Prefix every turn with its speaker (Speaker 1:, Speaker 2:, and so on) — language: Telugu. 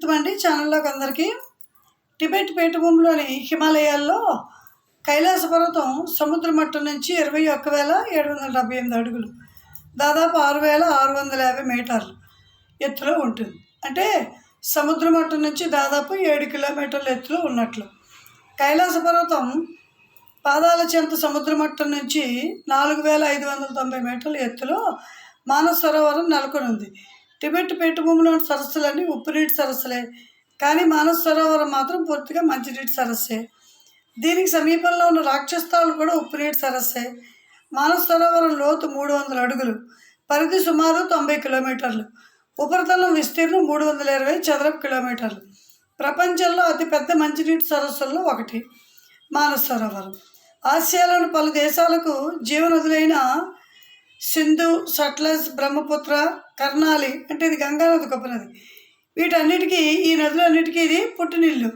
Speaker 1: క్రితం అండి ఛానల్లోకి అందరికీ టిబెట్ పీఠభూమిలోని హిమాలయాల్లో కైలాస పర్వతం సముద్ర మట్టం నుంచి ఇరవై ఒక్క వేల ఏడు వందల డెబ్బై ఎనిమిది అడుగులు దాదాపు ఆరు వేల ఆరు వందల యాభై మీటర్లు ఎత్తులో ఉంటుంది అంటే సముద్ర మట్టం నుంచి దాదాపు ఏడు కిలోమీటర్ల ఎత్తులో ఉన్నట్లు కైలాస పర్వతం పాదాల చెంత సముద్ర మట్టం నుంచి నాలుగు వేల ఐదు వందల తొంభై మీటర్ల ఎత్తులో మానసరోవరం నెలకొని ఉంది టిబెట్ పీఠభూమిలోని సరస్సులన్నీ ఉప్పునీటి సరస్సులే కానీ మానస సరోవరం మాత్రం పూర్తిగా మంచినీటి సరస్సే దీనికి సమీపంలో ఉన్న రాక్షస్థాలు కూడా ఉప్పునీటి సరస్సే మానస సరోవరం లోతు మూడు వందల అడుగులు పరిధి సుమారు తొంభై కిలోమీటర్లు ఉపరితలం విస్తీర్ణం మూడు వందల ఇరవై చదరపు కిలోమీటర్లు ప్రపంచంలో అతిపెద్ద మంచినీటి సరస్సుల్లో ఒకటి మానస సరోవరం ఆసియాలోని పలు దేశాలకు జీవనదులైన సింధు సట్లజ్ బ్రహ్మపుత్ర కర్ణాలి అంటే ఇది గంగానది గొప్ప నది వీటన్నిటికీ ఈ నదులన్నిటికీ ఇది పుట్టినిల్లు